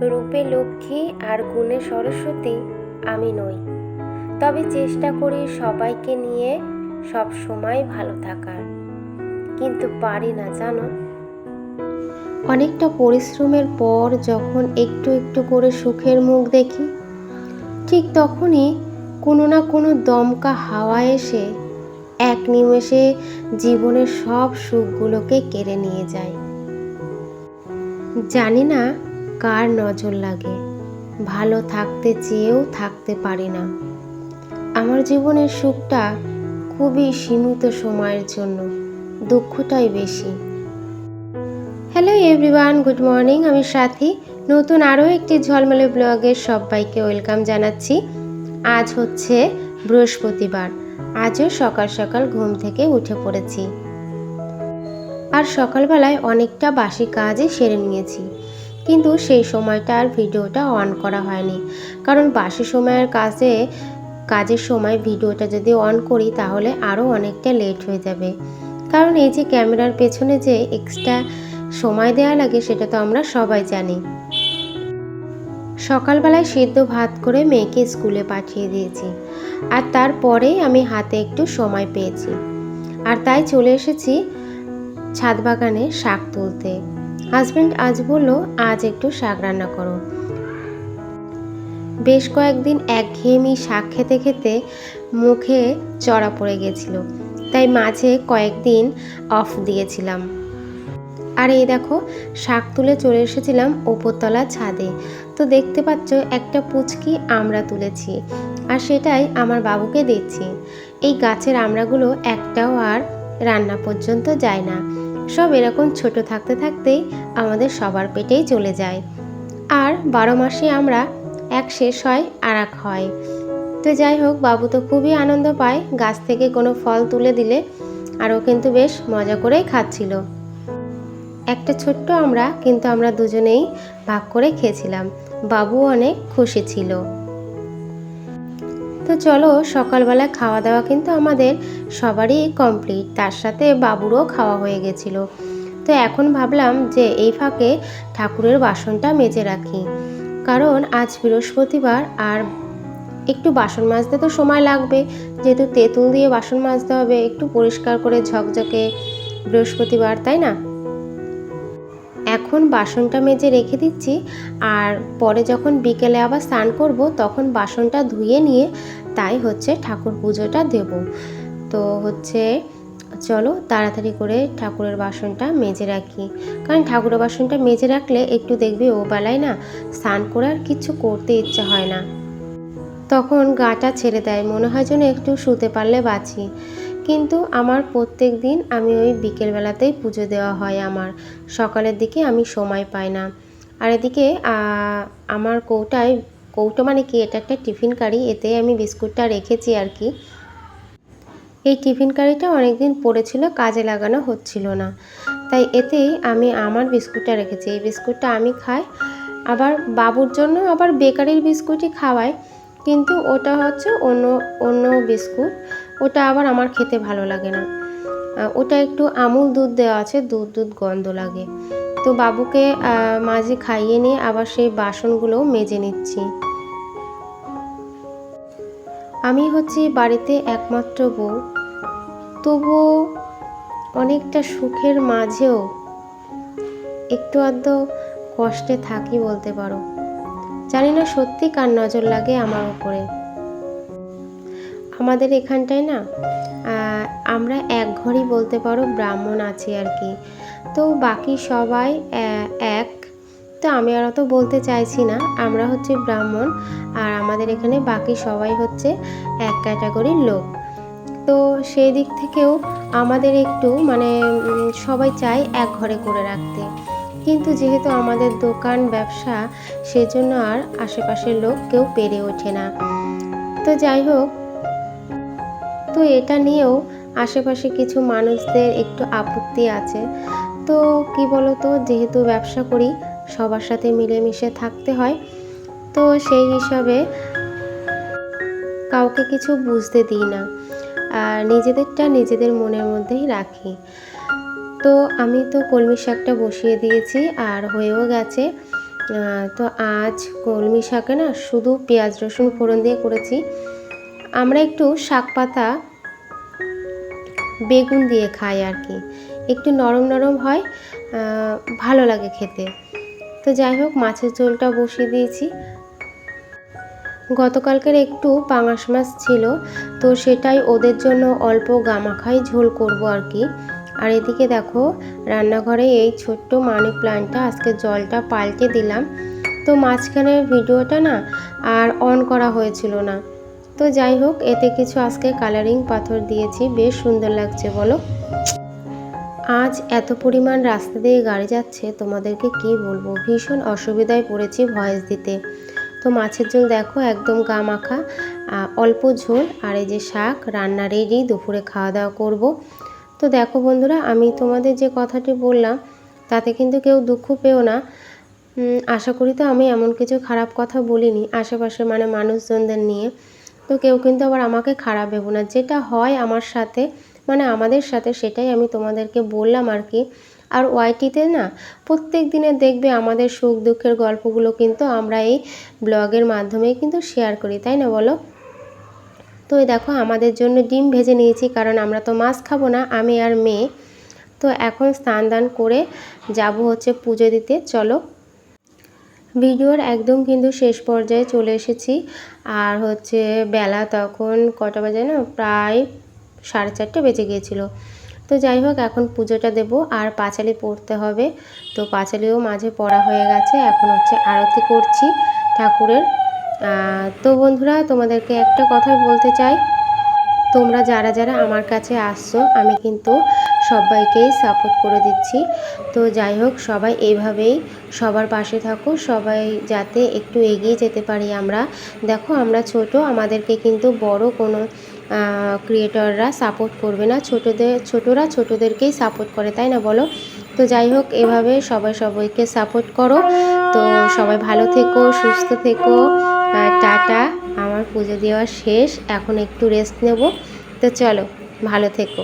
রূপে লক্ষ্মী আর গুণে সরস্বতী আমি নই। তবে চেষ্টা করি সবাইকে নিয়ে সব সময় ভালো থাকার। কিন্তু পারি না, জানো? অনেকটা পরিশ্রমের পর যখন একটু একটু করে সুখের মুখ দেখি, ঠিক তখনই কোনো না কোনো দমকা হাওয়া এসে এক নিমেষে জীবনের সব সুখগুলোকে কেড়ে নিয়ে যায়। জানি না কার নজর লাগে? ভালো থাকতে চেয়েও থাকতে পারি না। আমার জীবনের সুখটা খুবই সীমিত সময়ের জন্য, দুঃখটাই বেশি। হ্যালো এভরিওয়ান গুড মর্নিং আমি সাথী। নতুন আরও একটি ঝলমলে ব্লগের সবাইকে ওয়েলকাম জানাচ্ছি। আজ হচ্ছে বৃহস্পতিবার। আজও সকাল সকাল ঘুম থেকে উঠে পড়েছি। আর সকালবেলায় অনেকটা বাসি কাজই সেরে নিয়েছি। কিন্তু সেই সময়টা আর ভিডিওটা অন করা হয়নি। কারণ বাসি সময়ের কাজে, কাজের সময় ভিডিওটা যদি অন করি তাহলে আরও অনেকটা লেট হয়ে যাবে। কারণ এই যে ক্যামেরার পেছনে যে এক্সট্রা সময় দেওয়া লাগে সেটা তো আমরা সবাই জানি। সকালবেলায় সিদ্ধ ভাত করে মেয়েকে স্কুলে পাঠিয়ে দিয়েছি। আর তারপরেই আমি হাতে একটু সময় পেয়েছি। আর তাই চলে এসেছি ছাদ বাগানে শাক তুলতে। হাজব্যান্ড আজ বলল, আজ একটু শাক রান্না করো। বেশ কয়েকদিন একঘেয়েমি শাক খেতে খেতে মুখে চড়া পড়ে গেছিল, তাই মাঝে কয়েকদিন অফ দিয়েছিলাম। আর এই দেখো, শাক তুলে চলে এসেছিলাম ওপরতলা ছাদে। তো দেখতে পাচ্ছ, একটা পুচকি আমরা তুলেছি, আর সেটাই আমার বাবুকে দিচ্ছি। এই গাছের আমড়াগুলো একটাও আর রান্না পর্যন্ত যায় না। সব এরকম ছোট থাকতে থাকতেই আমাদের সবার পেটেই চলে যায়। আর বারো মাসে আমরা এক শেষ হয় আর এক হয়। তো যাই হোক, বাবু তো খুবই আনন্দ পায়। গাছ থেকে কোনো ফল তুলে দিলে আর ও কিন্তু বেশ মজা করেই খাচ্ছিল। একটা ছোট্ট আমরা, কিন্তু আমরা দুজনেই ভাগ করে খেয়েছিলাম। বাবু অনেক খুশি ছিল। তো চলো সকালবেলা খাওয়া দাওয়া কিন্তু আমাদের সবারই কমপ্লিট তার সাথে বাবুরও খাওয়া হয়ে গেছিল। তো এখন ভাবলাম যে এই ফাঁকে ঠাকুরের বাসনটা মেজে রাখি। কারণ আজ বৃহস্পতিবার আর একটু বাসন মাজতে তো সময় লাগবে। যেহেতু তেঁতুল দিয়ে বাসন মাজতে হবে, একটু পরিষ্কার করে ঝকঝকে বৃহস্পতিবার, তাই না? এখন বাসনটা মেজে রেখে দিচ্ছি আর পরে যখন বিকেলে আবার স্নান করব, তখন বাসনটা ধুয়ে নিয়ে তাই হচ্ছে ঠাকুর পুজোটা দেব। তো হচ্ছে চলো তাড়াতাড়ি করে ঠাকুরের বাসনটা মেজে রাখি। কারণ ঠাকুরের বাসনটা মেজে রাখলে একটু দেখবে ও বেলায় না স্নান করে আর কিছু করতে ইচ্ছা হয় না। তখন গাটা ছেড়ে দেয়, মনে হয় যেন একটু শুতে পারলে বাঁচি। কিন্তু আমার প্রত্যেক দিন আমি ওই বিকেলবেলাতেই পুজো দেওয়া হয় আমার। সকালের দিকে আমি সময় পাই না। আর এদিকে আমার কৌটায়, কৌটো মানে কি? এটা একটা টিফিন কারি এতে আমি বিস্কুটটা রেখেছি আর কি। এই টিফিন কারিটা অনেক দিন পড়েছিল কাজে লাগানো হচ্ছিল না। তাই এতেই আমি আমার বিস্কুটটা রেখেছি। এই বিস্কুটটা আমি খাই, আবার বাবুর জন্য আবার বেকারির বিস্কুটই খাওয়াই। কিন্তু ওটা হচ্ছে অন্য অন্য বিস্কুট। ওটা আবার আমার খেতে ভালো লাগে না। ওটা একটু আমুল দুধ দেওয়া আছে, দুধ দুধ গন্ধ লাগে। তো বাবুকে মাঝে খাইয়ে নিয়ে আবার সেই বাসনগুলোও মেজে নিচ্ছি। আমি হচ্ছি বাড়িতে একমাত্র বউ। তবুও অনেকটা সুখের মাঝেও একটু আধটু কষ্টে থাকি বলতে পারো। জানি না সত্যি কার নজর লাগে আমার উপরে। আমাদের এখানটায় না আমরা এক ঘরই বলতে পারো ব্রাহ্মণ আছি আর কি। তো বাকি সবাই এক। তো আমি আর অত বলতে চাইছি না, আমরা হচ্ছে ব্রাহ্মণ আর আমাদের এখানে বাকি সবাই হচ্ছে এক ক্যাটাগরির লোক। তো সেই দিক থেকেও আমাদের একটু মানে সবাই চায় এক ঘরে করে রাখতে। কিন্তু যেহেতু আমাদের দোকান, ব্যবসা, সেজন্য আর আশেপাশের লোক কেউ পেরে ওঠে না। তো যাই হোক তো এটা নিয়েও আশেপাশে কিছু মানুষদের একটু আপত্তি আছে। তো কি বলতো, যেহেতু ব্যবসা করি, সবার সাথে মিলেমিশে থাকতে হয়। তো সেই হিসাবে কাউকে কিছু বুঝতে দিই না। আর নিজেদেরটা নিজেদের মনের মধ্যেই রাখি। তো আমি তো কলমি শাকটা বসিয়ে দিয়েছি আর হয়েও গেছে। তো আজ কলমি শাকে না শুধু পেঁয়াজ রসুন ফোড়ন দিয়ে করেছি। আমরা একটু শাক পাতা বেগুন দিয়ে খাই আর কি। একটু নরম নরম হয় ভালো লাগে খেতে। তো যাই হোক, মাছের ঝোলটা বসিয়ে দিয়েছি। গতকালকের একটু পাঙাশ মাছ ছিল, তো সেটাই ওদের জন্য অল্প গামাখাই ঝোল করব আর কি। আর এদিকে দেখো, রান্নাঘরে এই ছোট্ট মানি প্ল্যান্টটা আজকে জলটা পাল্টে দিলাম। তো মাঝখানের ভিডিওটা না আর অন করা হয়েছিল না। তো যাই হোক, এতে কিছু আজকে কালারিং পাথর দিয়েছি, বেশ সুন্দর লাগছে বলো। আজ এত পরিমাণ রাস্তা দিয়ে গাড়ি যাচ্ছে, তোমাদেরকে কি বলব? ভীষণ অসুবিধায় পড়েছি ভয়েস দিতে। তো মাছের ঝোল দেখো, একদম গা মাখা অল্প ঝোল, আর এই যে শাক, রান্না রেডি দুপুরে খাওয়া দাওয়া করব। তো দেখো বন্ধুরা, আমি তোমাদের যে কথাটি বললাম, তাতে কিন্তু কেউ দুঃখ পেও না। আশা করি তো আমি এমন কিছু খারাপ কথা বলিনি। আশেপাশে মানে মানুষজনদের নিয়ে তো কেউ কিন্তু আবার আমাকে খারাপ ভেবো না। যেটা হয় আমার সাথে মানে আমাদের সাথে সেটাই আমি তোমাদেরকে বললাম আর কি। আর ওয়াইটিতে না, প্রত্যেক দিনে দেখবে আমাদের সুখ দুঃখের গল্পগুলো কিন্তু আমরা এই ব্লগের মাধ্যমেই কিন্তু শেয়ার করি, তাই না বলো? তো দেখো, আমাদের জন্য ডিম ভেজে নিয়েছি, কারণ আমরা তো মাছ খাব না, আমি আর মেয়ে। তো এখন স্নান দান করে যাব হচ্ছে পুজো দিতে, চলো। ভিডিওর একদম কিন্তু শেষ পর্যায়ে চলে এসেছি। আর হচ্ছে বেলা তখন কটা বাজে না? প্রায় সাড়ে চারটে বেজে গিয়েছিল। তো যাই হোক, এখন পুজোটা দেব। আর পাঁচালি পড়তে হবে। তো পাঁচালিও মাঝে পড়া হয়ে গেছে। এখন হচ্ছে আরতি করছি ঠাকুরের। তো বন্ধুরা, তোমাদেরকে একটা কথাই বলতে চাই। তোমরা যারা যারা আমার কাছে আসছো, আমি কিন্তু সবাইকেই সাপোর্ট করে দিচ্ছি। তো যাই হোক, সবাই এইভাবেই সবার পাশে থাকো, সবাই যাতে একটু এগিয়ে যেতে পারি আমরা। দেখো, আমরা ছোট, আমাদেরকে কিন্তু বড় কোনো ক্রিয়েটররা সাপোর্ট করবে না। ছোটদের ছোটরা ছোটদেরকেই সাপোর্ট করে, তাই না বলো? তো যাই হোক, এভাবে সবাই সবাইকে সাপোর্ট করো। তো সবাই ভালো থেকো, সুস্থ থেকো। টাটা। আমার পুজো দেওয়া শেষ। এখন একটু রেস্ট নেব। তো চলো, ভালো থেকো।